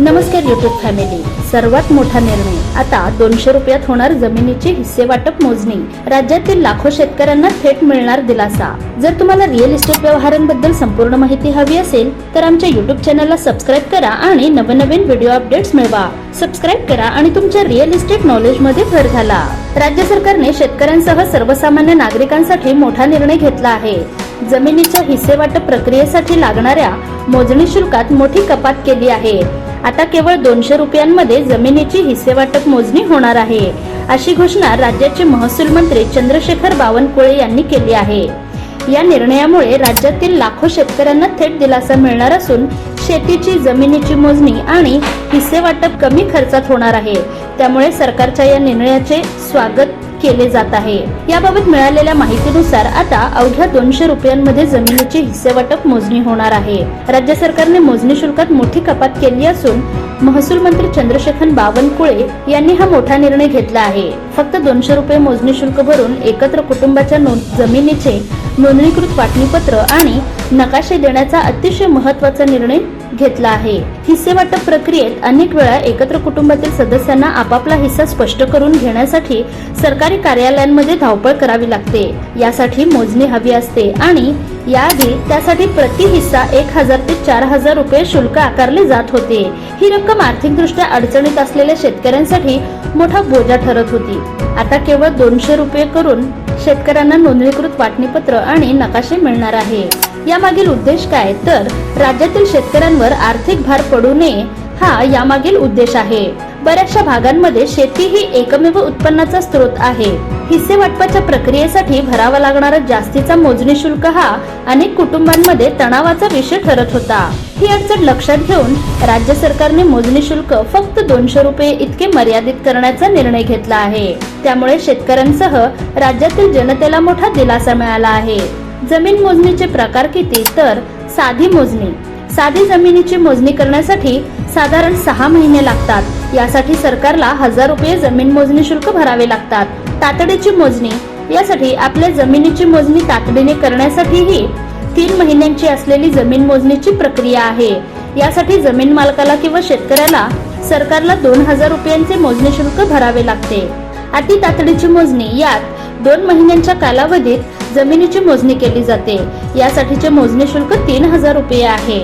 नमस्कार YouTube family सर्वात मोठा निर्णय. आता दोनशे रुपयात होणार जमिनीची हिस्से वाटप मोजणी. राज्यातील लाखो शेतकऱ्यांना थेट मिळणार दिलासा. जर तुम्हाला रिअल इस्टेट व्यवहारांबद्दल संपूर्ण माहिती हवी असेल तर आमच्या युट्यूब चॅनलला सबस्क्राईब करा आणि नवनवीन व्हिडिओ अपडेट्स मिळवा. सबस्क्राईब करा आणि तुमच्या रिअल इस्टेट नॉलेजमध्ये भर घाला. राज्य सरकारने शेतकऱ्यांसह सर्वसामान्य नागरिकांसाठी मोठा निर्णय घेतला आहे. जमिनीच्या हिस्से वाटप प्रक्रियेसाठी लागणाऱ्या मोजणी शुल्कात मोठी कपात केली आहे. आता केवळ दोनशे रुपयांमध्ये जमिनीची हिस्सेवाटप मोजणी होणार आहे. अशी घोषणा राज्याचे महसूल मंत्री चंद्रशेखर बावनकुळे यांनी केली आहे. या निर्णयामुळे राज्यातील लाखो शेतकऱ्यांना थेट दिलासा मिळणार असून शेतीची जमिनीची मोजणी आणि हिस्से वाटप कमी खर्चात होणार आहे. त्यामुळे सरकारच्या या निर्णयाचे स्वागत केले जात आहे. याबाबत मिळालेल्या माहितीनुसार आता अवघ्या दोनशे रुपयांमध्ये जमिनीचे हिस्से वाटप मोजणी होणार आहे. राज्य सरकारने मोजणी शुल्कात मोठी कपात केली असून महसूल मंत्री चंद्रशेखर बावनकुळे यांनी हा मोठा निर्णय घेतला आहे. फक्त दोनशे रुपये मोजणी शुल्क भरून एकत्र कुटुंबाच्या नोंद जमिनीचे नोंदणीकृत वाटणीपत्र आणि नकाशे देण्याचा अतिशय महत्त्वाचा निर्णय घेतला आहे. हिस्से वाटप प्रक्रियेत अनेक वेळा एकत्र कुटुंबातील सदस्यांना आपापला हिस्सा स्पष्ट करून घेण्यासाठी सरकारी कार्यालयांमध्ये धावपळ करावी लागते. यासाठी मोजणी हवी असते आणि याआधी त्यासाठी प्रति हिस्सा एक हजार ते चार हजार रुपये शुल्क आकारले जात होते. ही रक्कम आर्थिकदृष्ट्या अडचणीत असलेल्या शेतकऱ्यांसाठी मोठा बोजा ठरत होती. आता केवळ दोनशे रुपये करून शेतकऱ्यांना नोंदणीकृत वाटणीपत्र आणि नकाशे मिळणार आहे. यामागील उद्देश काय? तर राज्यातील शेतकऱ्यांवर आर्थिक भार पडू नये हा यामागील उद्देश आहे. बऱ्याचशा भागांमध्ये शेती ही एकमेव उत्पन्नाचा स्रोत आहे. हिस्से वाटपाच्या प्रक्रियेसाठी भरावा लागणारा जास्तीचा मोजणी शुल्क हा अनेक कुटुंबांमध्ये तणावाचा विषय ठरत होता. ही अडचण लक्षात घेऊन राज्य सरकारने मोजणी शुल्क फक्त दोनशे रुपये इतके मर्यादित करण्याचा निर्णय घेतला आहे. त्यामुळे शेतकऱ्यांसह राज्यातील जनतेला मोठा दिलासा मिळाला आहे. जमीन मोजणीचे प्रकार किती? तर साधी मोजणी. साधी जमिनीची मोजणी करण्यासाठी साधारण सहा महिने लागतात. यासाठी सरकारला हजार रुपये जमीन मोजणी शुल्क भरावे लागतात. तातडीची मोजणी. यासाठी आपल्या जमिनीची मोजणी तातडीने करण्यासाठीही तीन महिन्यांची असलेली जमीन मोजणीची प्रक्रिया आहे. यासाठी जमीन मालकाला किंवा शेतकऱ्याला सरकारला दोन हजार रुपयांचे मोजणी शुल्क भरावे लागते. अति तातडीची मोजणी यात दोन महिन्यांच्या कालावधीत जमिनीची मोजणी केली जाते. यासाठीचे मोजणी शुल्क तीन हजार रुपये आहे.